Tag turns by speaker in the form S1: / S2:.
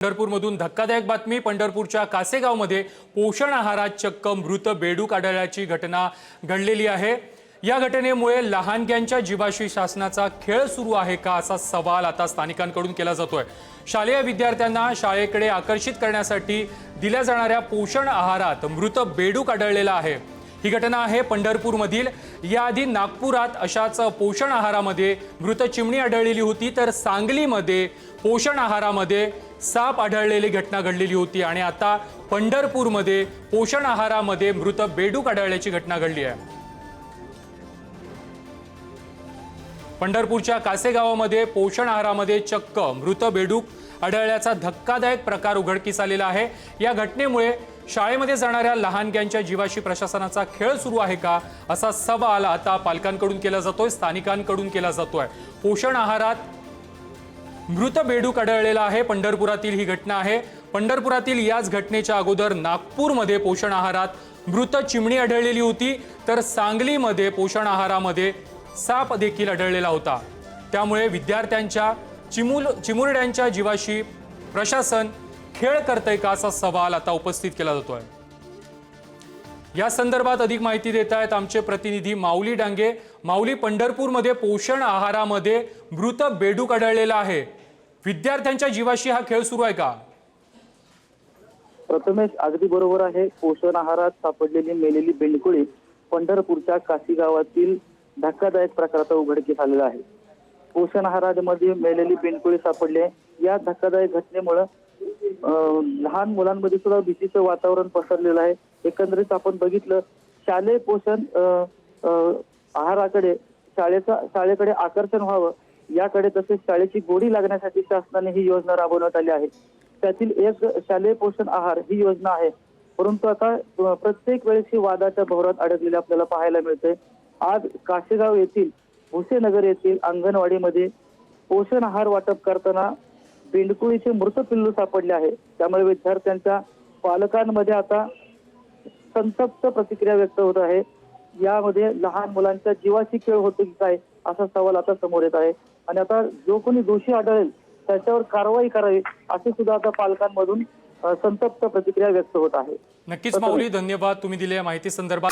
S1: पंढरपूरमधून धक्कादायक बातमी पंढरपूरच्या कासेगावमध्ये पोषण आहारात चक्क मृत बेडूक आढळल्याची घटना घडलेली आहे. या घटनेमुळे लहानग्यांच्या जीवाशी शासनाचा खेळ सुरू आहे का असा सवाल आता स्थानिकांकडून केला जातोय. शालेय विद्यार्थ्यांना शाळेकडे आकर्षित करण्यासाठी दिल्या जाणाऱ्या पोषण आहारात मृत बेडूक आढळलेला आहे. ही घटना आहे पंढरपूरमधील. याआधी नागपुरात अशाच पोषण आहारामध्ये मृत चिमणी आढळलेली होती तर सांगलीमध्ये पोषण आहारामध्ये साप आढळलेली घटना घडलेली होती आणि आता पंढरपूरमध्ये पोषण आहारामध्ये मृत बेडूक आढळल्याची घटना घडली आहे. पंढरपूरच्या कासेगावामध्ये पोषण आहारामध्ये चक्क मृत बेडूक आढळल्याचा धक्कादायक प्रकार उघडकीस आलेला आहे. या घटनेमुळे शाळेमध्ये जाणाऱ्या लहानग्यांच्या जीवाशी प्रशासनाचा खेळ सुरू आहे का असा सवाल आता पालकांकडून केला जातोय स्थानिकांकडून केला जातोय. पोषण आहारात मृत बेडूक आढळलेला आहे. पंढरपुरातील ही घटना आहे. पंढरपुरातील याच घटनेच्या अगोदर नागपूरमध्ये पोषण आहारात मृत चिमणी आढळलेली होती. तर सांगलीमध्ये पोषण आहारामध्ये साप देखील आढळलेला होता. त्यामुळे विद्यार्थ्यांच्या चिमुल चिमुरड्यांच्या जीवाशी प्रशासन खेळ करतंय का असा सवाल आता उपस्थित केला जातोय. या संदर्भात अधिक माहिती देत आहेत आमचे प्रतिनिधी माऊली डांगे. माऊली पंढरपूरमध्ये पोषण आहारामध्ये मृत बेडूक आढळलेला आहे. विद्यार्थ्यांच्या जीवाशी हा खेळ सुरू आहे का?
S2: प्रथमेश अगदी बरोबर आहे. पोषण आहारात सापडलेली मेलेली बेंडकुळी पंढरपूरच्या काशी गावातील धक्कादायक प्रकाराचा उघडकीस आलेला आहे. पोषण आहारामध्ये मेलेली बेंडकुळी सापडली आहे. या धक्कादायक घटनेमुळे लहान मुलांमध्ये सुद्धा भीतीचं वातावरण पसरलेलं आहे. एकंदरीत आपण बघितलं शालेय पोषण आहाराकडे शाळेचा शाळेकडे आकर्षण व्हावं याकडे तसेच शाळेची गोडी लागण्यासाठी शासनाने ही योजना राबवण्यात आली आहे. त्यातील एक शालेय पोषण आहार ही योजना आहे. परंतु आता प्रत्येक वेळेस ही वादाच्या भोवरात अडकलेली आपल्याला पाहायला मिळते आज काशेगाव येथील भुसेनगर येथील अंगणवाडीमध्ये पोषण आहार वाटप करताना बेंडकुळीचे मृत पिल्लू सापडले आहे. त्यामुळे विद्यार्थ्यांच्या पालकांमध्ये आता संतप्त प्रतिक्रिया व्यक्त होत आहे. यामध्ये लहान मुलांच्या जीवाची खेळ होतो की काय असा सवाल आता समोर येत आहे. आणि आता जो कोणी दोषी आढळेल त्याच्यावर कारवाई करावी असे सुद्धा आता पालकांमधून संतप्त प्रतिक्रिया व्यक्त होत आहे.
S1: नक्कीच माऊली धन्यवाद. तुम्ही दिलेल्या माहिती संदर्भात